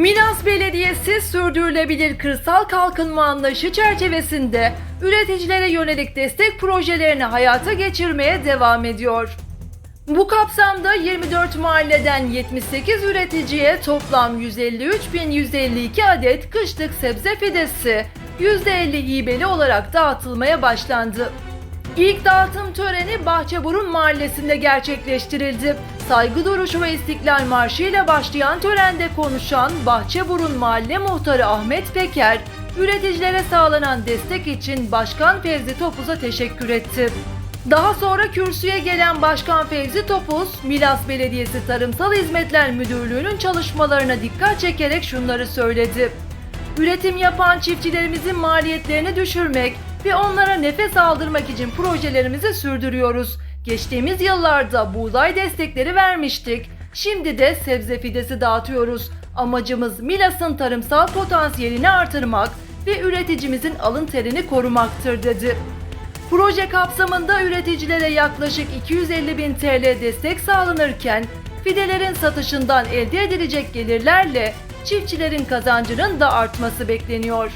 Milas Belediyesi sürdürülebilir kırsal kalkınma anlayışı çerçevesinde üreticilere yönelik destek projelerini hayata geçirmeye devam ediyor. Bu kapsamda 24 mahalleden 78 üreticiye toplam 153.152 adet kışlık sebze fidesi %50 hibeli olarak dağıtılmaya başlandı. İlk dağıtım töreni Bahçeburun Mahallesi'nde gerçekleştirildi. Saygı duruşu ve İstiklal Marşı ile başlayan törende konuşan Bahçeburun Mahalle Muhtarı Ahmet Peker, üreticilere sağlanan destek için Başkan Fevzi Topuz'a teşekkür etti. Daha sonra kürsüye gelen Başkan Fevzi Topuz, Milas Belediyesi Tarımsal Hizmetler Müdürlüğü'nün çalışmalarına dikkat çekerek şunları söyledi. Üretim yapan çiftçilerimizin maliyetlerini düşürmek ve onlara nefes aldırmak için projelerimizi sürdürüyoruz. Geçtiğimiz yıllarda buğday destekleri vermiştik. Şimdi de sebze fidesi dağıtıyoruz. Amacımız Milas'ın tarımsal potansiyelini artırmak ve üreticimizin alın terini korumaktır dedi. Proje kapsamında üreticilere yaklaşık 250 bin TL destek sağlanırken fidelerin satışından elde edilecek gelirlerle çiftçilerin kazancının da artması bekleniyor.